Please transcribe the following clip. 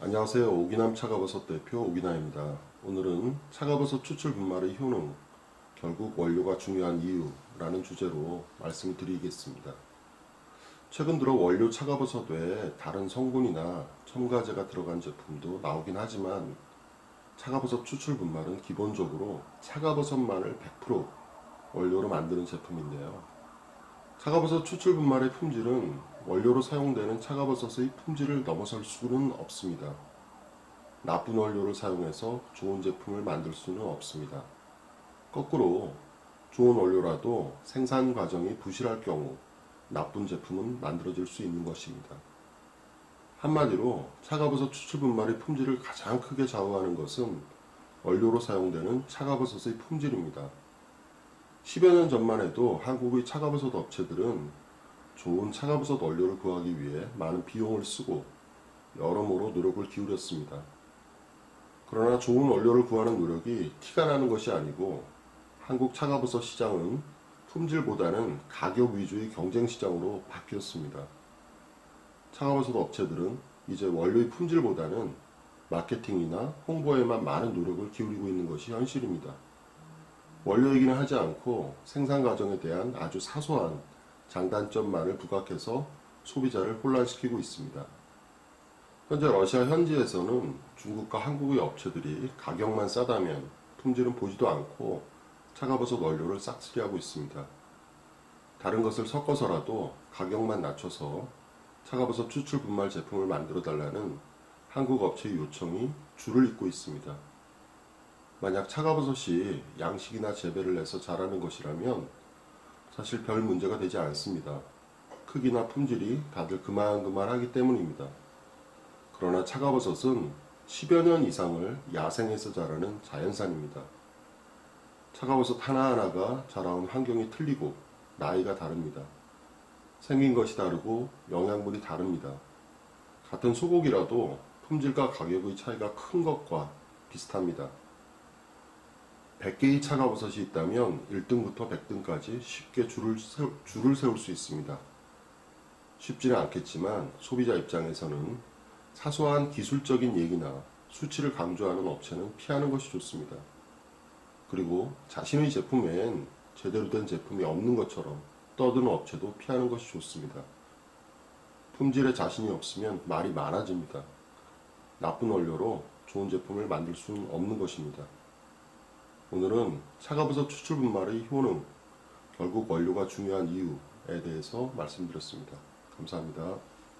안녕하세요. 오기남 차가버섯 대표 오기남입니다. 오늘은 차가버섯 추출 분말의 효능, 결국 원료가 중요한 이유라는 주제로 말씀을 드리겠습니다. 최근 들어 원료 차가버섯 외에 다른 성분이나 첨가제가 들어간 제품도 나오긴 하지만 차가버섯 추출 분말은 기본적으로 차가버섯만을 100% 원료로 만드는 제품인데요. 차가버섯 추출 분말의 품질은 원료로 사용되는 차가버섯의 품질을 넘어설 수는 없습니다. 나쁜 원료를 사용해서 좋은 제품을 만들 수는 없습니다. 거꾸로 좋은 원료라도 생산 과정이 부실할 경우 나쁜 제품은 만들어질 수 있는 것입니다. 한마디로 차가버섯 추출 분말의 품질을 가장 크게 좌우하는 것은 원료로 사용되는 차가버섯의 품질입니다. 10여 년 전만 해도 한국의 차가버섯 업체들은 좋은 차가버섯 원료를 구하기 위해 많은 비용을 쓰고 여러모로 노력을 기울였습니다. 그러나 좋은 원료를 구하는 노력이 티가 나는 것이 아니고 한국 차가버섯 시장은 품질보다는 가격 위주의 경쟁 시장으로 바뀌었습니다. 차가버섯 업체들은 이제 원료의 품질보다는 마케팅이나 홍보에만 많은 노력을 기울이고 있는 것이 현실입니다. 원료 얘기는 하지 않고 생산 과정에 대한 아주 사소한 장단점만을 부각해서 소비자를 혼란시키고 있습니다. 현재 러시아 현지에서는 중국과 한국의 업체들이 가격만 싸다면 품질은 보지도 않고 차가버섯 원료를 싹쓸이 하고 있습니다. 다른 것을 섞어서라도 가격만 낮춰서 차가버섯 추출 분말 제품을 만들어 달라는 한국 업체의 요청이 줄을 잇고 있습니다. 만약 차가버섯이 양식이나 재배를 해서 자라는 것이라면 사실 별 문제가 되지 않습니다. 크기나 품질이 다들 그만그만 하기 때문입니다. 그러나 차가버섯은 10여 년 이상을 야생에서 자라는 자연산입니다. 차가버섯 하나하나가 자라온 환경이 틀리고 나이가 다릅니다. 생긴 것이 다르고 영양분이 다릅니다. 같은 소고기라도 품질과 가격의 차이가 큰 것과 비슷합니다. 100개의 차가버섯이 있다면 1등부터 100등까지 쉽게 줄을, 세우, 줄을 세울 수 있습니다. 쉽지는 않겠지만 소비자 입장에서는 사소한 기술적인 얘기나 수치를 강조하는 업체는 피하는 것이 좋습니다. 그리고 자신의 제품엔 제대로 된 제품이 없는 것처럼 떠드는 업체도 피하는 것이 좋습니다. 품질에 자신이 없으면 말이 많아집니다. 나쁜 원료로 좋은 제품을 만들 수는 없는 것입니다. 오늘은 차가버섯 추출 분말의 효능, 결국 원료가 중요한 이유에 대해서 말씀드렸습니다. 감사합니다.